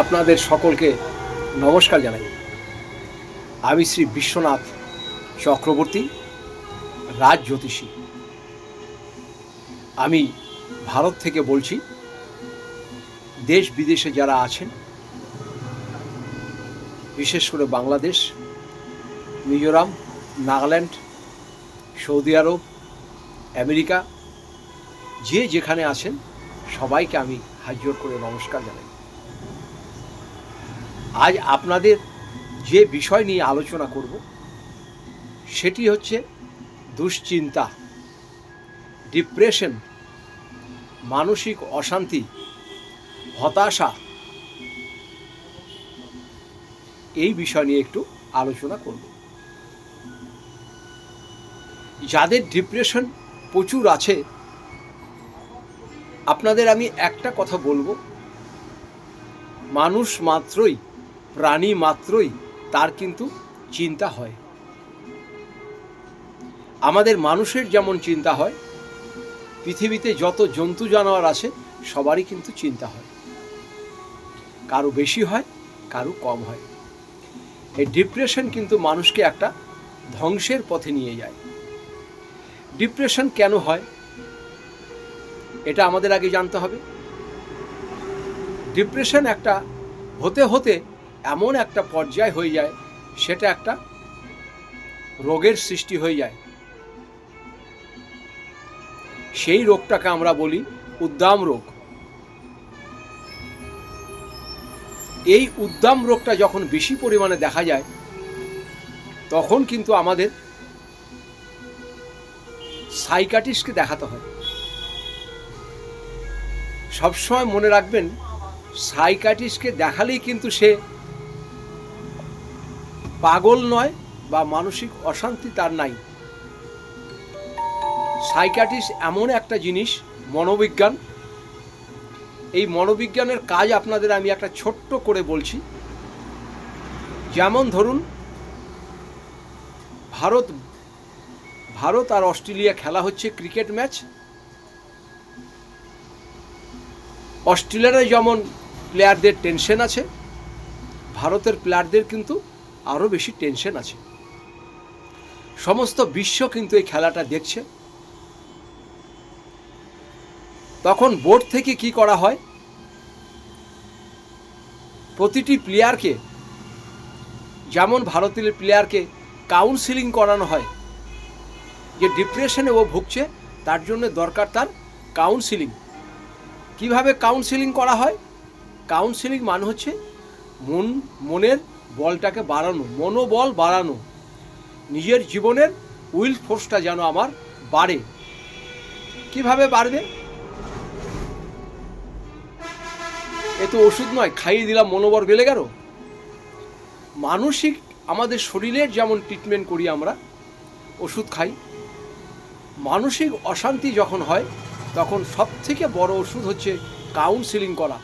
আপনাদের সকলকে নমস্কার জানাই। আমি শ্রী বিশ্বনাথ চক্রবর্তী, রাজ জ্যোতিষী। আমি ভারত থেকে বলছি, দেশ বিদেশে যারা আছেন, বিশেষ করে বাংলাদেশ, মিজোরাম, নাগাল্যান্ড, সৌদি আরব, আমেরিকা, যে যেখানে আছেন, সবাইকে আমি হাজির করে নমস্কার জানাই। আজ আপনাদের যে বিষয় নিয়ে আলোচনা করব, সেটি হচ্ছে দুশ্চিন্তা, ডিপ্রেশন, মানসিক অশান্তি, হতাশা। এই বিষয় নিয়ে একটু আলোচনা করব। যাদের ডিপ্রেশন প্রচুর আছে, আপনাদের আমি একটা কথা বলব। মানুষ মাত্রই প্রাণী মাত্রই তার কিন্তু চিন্তা হয়। আমাদের মানুষের যেমন চিন্তা হয়, পৃথিবীতে যত জন্তু জানোয়ার আছে, সবারই কিন্তু চিন্তা হয়। কারও বেশি হয়, কারও কম হয়। এই ডিপ্রেশন কিন্তু মানুষকে একটা ধ্বংসের পথে নিয়ে যায়। ডিপ্রেশন কেন হয়? এটা আমাদের আগে জানতে হবে। ডিপ্রেশন একটা হতে হতে এমন একটা পর্যায় হয়ে যায়, সেটা একটা রোগের সৃষ্টি হয়ে যায়। সেই রোগটাকে আমরা বলি উদ্দাম রোগ। এই উদ্দাম রোগটা যখন বেশি পরিমাণে দেখা যায়, তখন কিন্তু আমাদের সাইকাটিস্টকে দেখাতে হয়। সবসময় মনে রাখবেন সাইকাটিস্টকে দেখালেই কিন্তু সে পাগল নয় বা মানসিক অশান্তি তার নাই। সাইকাটিস এমন একটা জিনিস, মনোবিজ্ঞান। এই মনোবিজ্ঞানের কাজ আপনাদের আমি একটা ছোট্ট করে বলছি। যেমন ধরুন, ভারত ভারত আর অস্ট্রেলিয়া খেলা হচ্ছে ক্রিকেট ম্যাচ। অস্ট্রেলিয়ার যেমন প্লেয়ারদের টেনশন আছে, ভারতের প্লেয়ারদের কিন্তু আরও বেশি টেনশন আছে। সমস্ত বিশ্ব কিন্তু এই খেলাটা দেখছে। তখন বোর্ড থেকে কি করা হয়? প্রতিটি প্লেয়ারকে, যেমন ভারতীয় প্লেয়ারকে কাউন্সিলিং করানো হয়, যে ডিপ্রেশনে ও ভুগছে, তার জন্য দরকার তার কাউন্সিলিং। কীভাবে কাউন্সিলিং করা হয়? কাউন্সিলিং মানে হচ্ছে মন, মনের বলটাকে বাড়ানো, মনোবল বাড়ানো। নিজের জীবনের উইল ফোর্সটা যেন আমার বাড়ে। কীভাবে বাড়বে? এ তো ওষুধ নয়, খাইয়ে দিলাম, মনোবল বেড়ে গেল। মানসিক আমাদের শরীরের যেমন ট্রিটমেন্ট করি আমরা, ওষুধ খাই। মানসিক অশান্তি যখন হয়, তখন সব থেকে বড় ওষুধ হচ্ছে কাউন্সিলিং করা।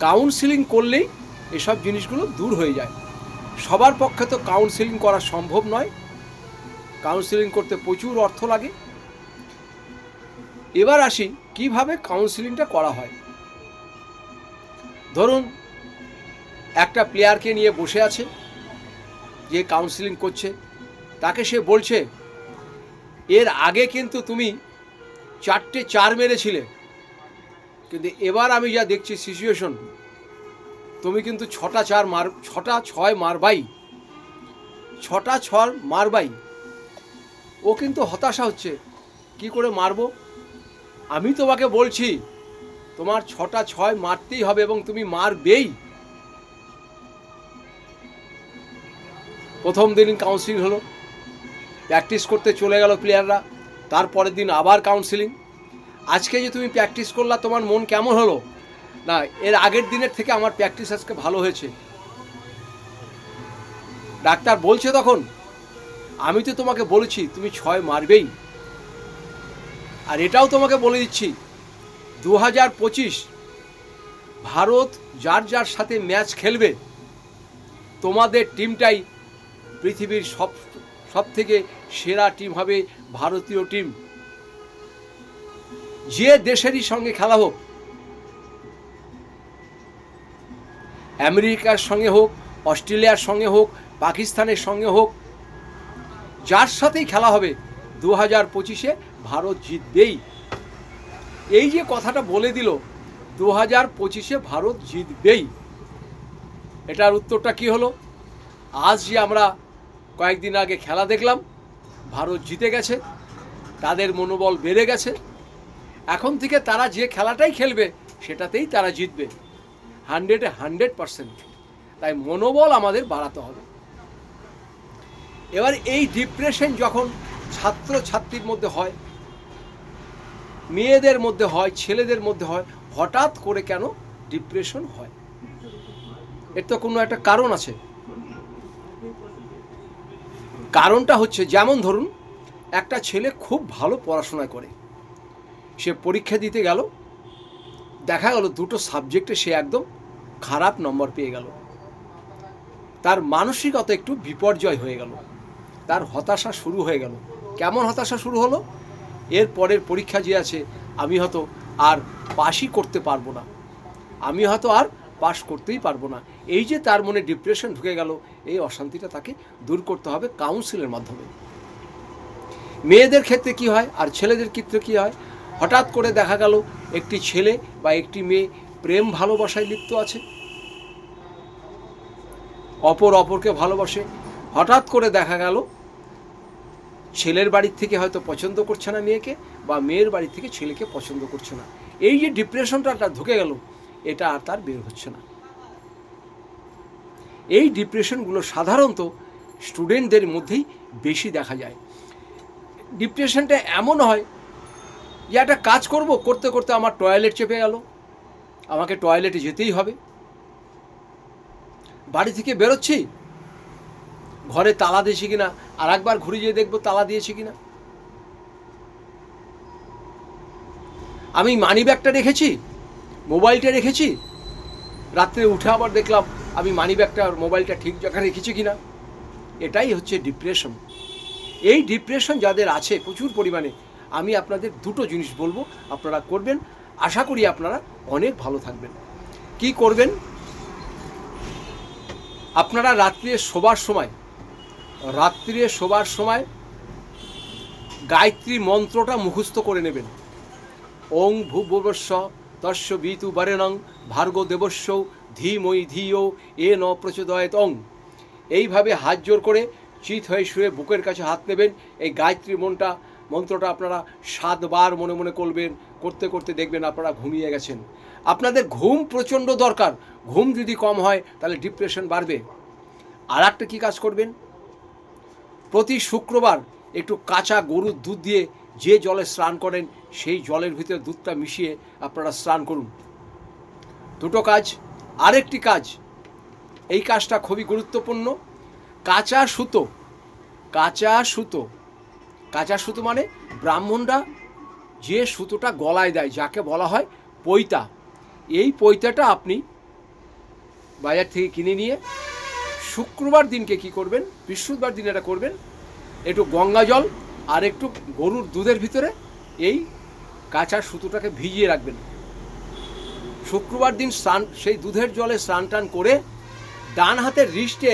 কাউন্সিলিং করলেই এসব জিনিসগুলো দূর হয়ে যায়। সবার পক্ষে তো কাউন্সিলিং করা সম্ভব নয়। কাউন্সিলিং করতে প্রচুর অর্থ লাগে। এবার আসি কীভাবে কাউন্সিলিংটা করা হয়। ধরুন, একটা প্লেয়ারকে নিয়ে বসে আছে, যে কাউন্সিলিং করছে। তাকে সে বলছে, এর আগে কিন্তু তুমি চারটে চার মেরেছিলে। কিন্তু এবার আমি যা দেখছি সিচুয়েশন তুমি কিন্তু ছটা চার মার, ছটা ছয় মারবাই। ছটা ছয় মারবাই। ও কিন্তু হতাশা হচ্ছে। কি করে মারবো? আমি তোমাকে বলছি, তোমার ছটা ছয় মারতেই হবে এবং তুমি মারবেই। প্রথম দিন কাউন্সিলিং হলো। প্র্যাকটিস করতে চলে গেল প্লেয়াররা তারপরের দিন আবার কাউন্সিলিং আজকে যে তুমি প্র্যাকটিস করলা, তোমার মন কেমন হলো? না, এর আগের দিনের থেকে আমার প্র্যাকটিস আজকে ভালো হয়েছে। ডাক্তার বলছে তখন, আমি তো তোমাকে বলেছি, তুমি ছয় মারবেই। আর এটাও তোমাকে বলে দিচ্ছি দু হাজার পঁচিশ ভারত যার যার সাথে ম্যাচ খেলবে, তোমাদের টিমটাই পৃথিবীর সব সব থেকে সেরা টিম হবে ভারতীয় টিম যে দেশেরই সঙ্গে খেলা হোক আমেরিকার সঙ্গে হোক, অস্ট্রেলিয়ার সঙ্গে হোক, পাকিস্তানের সঙ্গে হোক, যার সাথেই খেলা হবে দু হাজার পঁচিশে ভারত জিতবেই। এই যে কথাটা বলে দিল দু হাজার পঁচিশে ভারত জিতবেই। এটার উত্তরটা কি হলো? আজ যে আমরা কয়েকদিন আগে খেলা দেখলাম, ভারত জিতে গেছে, তাদের মনোবল বেড়ে গেছে, এখন থেকে তারা যে খেলাটাই খেলবে, সেটাতেই তারা জিতবে। হান্ড্রেডে হান্ড্রেড পারসেন্ট তাই মনোবল আমাদের বাড়াতে হবে। এবার এই ডিপ্রেশন যখন ছাত্র ছাত্রীর মধ্যে হয়, মেয়েদের মধ্যে হয়, ছেলেদের মধ্যে হয়, হঠাৎ করে কেন ডিপ্রেশন হয়? এর তো কোনো একটা কারণ আছে। কারণটা হচ্ছে, যেমন ধরুন, একটা ছেলে খুব ভালো পড়াশোনা করে। সে পরীক্ষা দিতে গেল, দেখা গেল দুটো সাবজেক্টে সে একদম খারাপ নম্বর পেয়ে গেল। তার মানসিকতা একটু বিপর্যয় হয়ে গেল। তার হতাশা শুরু হয়ে গেল। কেমন হতাশা শুরু হলো? এর পরের পরীক্ষা যে আছে, আমি হয়তো আর পাশই করতে পারব না। আমি হয়তো আর পাশ করতেই পারব না। এই যে তার মনে ডিপ্রেশন ঢুকে গেল, এই অশান্তিটা তাকে দূর করতে হবে কাউন্সিলের মাধ্যমে। মেয়েদের ক্ষেত্রে কি হয় আর ছেলেদের ক্ষেত্রে কি হয়? হঠাৎ করে দেখা গেল, একটি ছেলে বা একটি মেয়ে প্রেম ভালোবাসায় লিপ্ত আছে। অপর অপরকে ভালোবাসে। হঠাৎ করে দেখা গেল, ছেলের বাড়ির থেকে হয়তো পছন্দ করছে না মেয়েকে বা মেয়ের বাড়ি থেকে ছেলেকে পছন্দ করছে না। এই যে ডিপ্রেশনটা তার ঢুকে গেল, এটা আর তার বের হচ্ছে না। এই ডিপ্রেশনগুলো সাধারণত স্টুডেন্টদের মধ্যেই বেশি দেখা যায়। ডিপ্রেশনটা এমন হয়, যে একটা কাজ করব, করতে করতে আমার টয়লেট চেপে গেল আমাকে টয়লেটে যেতেই হবে। বাড়ি থেকে বেরোচ্ছি? ঘরে তালা দিয়েছি কিনা? আর একবার ঘুরে যেয়ে দেখব তালা দিয়েছি কিনা? আমি মানি ব্যাগটা রেখেছি মোবাইলটা রেখেছি, রাত্রে উঠে আবার দেখলাম আমি মানি ব্যাগটা আর মোবাইলটা ঠিক জায়গায় রেখেছি কিনা? এটাই হচ্ছে ডিপ্রেশন এই ডিপ্রেশন যাদের আছে প্রচুর পরিমাণে, আমি আপনাদের দুটো জিনিস বলব, আপনারা করবেন। আশা করি আপনারা অনেক ভালো থাকবেন। কি করবেন? আপনারা রাত্রে শোবার সময় রাত্রে শোবার সময় গায়ত্রী মন্ত্রটা মুখস্থ করে নেবেন। ওং ভূভস্ব তস্য বিতু বারেণং ভার্গ দেবস্য ধীময়ী ধিও এ ন প্রচোদয়ত অং এইভাবে হাত জোর করে চিত হয়ে শুয়ে বুকের কাছে হাত নেবেন। এই গায়ত্রী মনটা মন্ত্রটা আপনারা সাতবার মনে মনে করবেন, করতে করতে দেখবেন আপনারা ঘুমিয়ে গেছেন। আপনাদের ঘুম প্রচণ্ড দরকার। ঘুম যদি কম হয়, তাহলে ডিপ্রেশন বাড়বে। আর একটা কী কাজ করবেন? প্রতি শুক্রবার একটু কাঁচা গরুর দুধ দিয়ে যে জলে স্নান করেন, সেই জলের ভিতরে দুধটা মিশিয়ে আপনারা স্নান করুন। দুটো কাজ। আরেকটি কাজ। এই কাজটা খুবই গুরুত্বপূর্ণ। কাঁচা সুতো। কাঁচা সুতো। কাঁচা সুতো মানে ব্রাহ্মণরা যে সুতোটা গলায় দেয়, যাকে বলা হয় পৈতা। এই পৈতাটা আপনি বাজার থেকে কিনে নিয়ে শুক্রবার দিনকে কি করবেন? বৃহস্পতিবার দিন এটা করবেন। একটু গঙ্গা জল আর একটু গরুর দুধের ভিতরে এই কাঁচা সুতোটাকে ভিজিয়ে রাখবেন। শুক্রবার দিন স্নান, সেই দুধের জলে স্নান টান করে ডান হাতের রিস্টে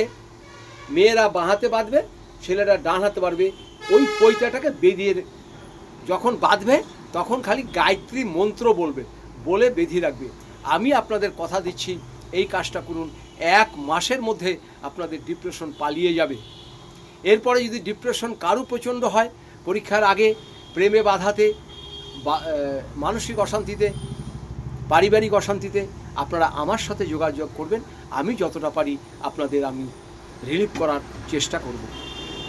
মেয়েরা বাঁ হাতে বাঁধবে, ছেলেরা ডান হাতে বাঁধবে ওই পৈতাটাকে বেঁধিয়ে যখন বাঁধবে, তখন খালি গায়ত্রী মন্ত্র বলবে, বলে বেঁধিয়ে রাখবে। আমি আপনাদের কথা দিচ্ছি, এই কাজটা করুন। এক মাসের মধ্যে আপনাদের ডিপ্রেশন পালিয়ে যাবে। এরপরে যদি ডিপ্রেশন কারু প্রচণ্ড হয়, পরীক্ষার আগে প্রেমে বাধাতে মানসিক অশান্তিতে, পারিবারিক অশান্তিতে, আপনারা আমার সাথে যোগাযোগ করবেন। আমি যতটা পারি আপনাদের আমি রিলিফ করার চেষ্টা করব।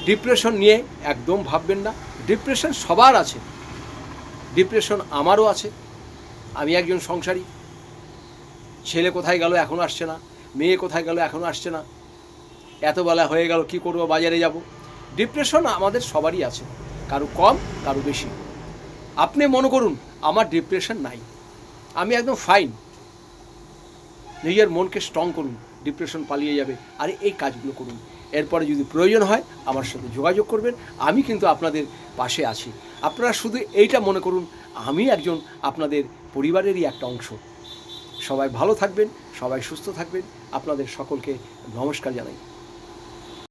ডিপ্রেশন নিয়ে একদম ভাববেন না। ডিপ্রেশন সবার আছে। ডিপ্রেশন আমারও আছে। আমি একজন সংসারী। ছেলে কোথায় গেল এখনও আসছে না। মেয়ে কোথায় গেল এখনও আসছে না। এত বেলা হয়ে গেল, কি করব, বাজারে যাব? ডিপ্রেশন আমাদের সবারই আছে। কারও কম, কারও বেশি। আপনি মনে করুন, আমার ডিপ্রেশন নাই। আমি একদম ফাইন নিজের মনকে স্ট্রং করুন। ডিপ্রেশন পালিয়ে যাবে। আর এই কাজগুলো করুন। এরপরে যদি প্রয়োজন হয় আমার সাথে যোগাযোগ করবেন। আমি কিন্তু আপনাদের পাশে আছি। আপনারা শুধু এইটা মনে করুন, আমি একজন আপনাদের পরিবারেরই একটা অংশ। সবাই ভালো থাকবেন, সবাই সুস্থ থাকবেন। আপনাদের সকলকে নমস্কার জানাই।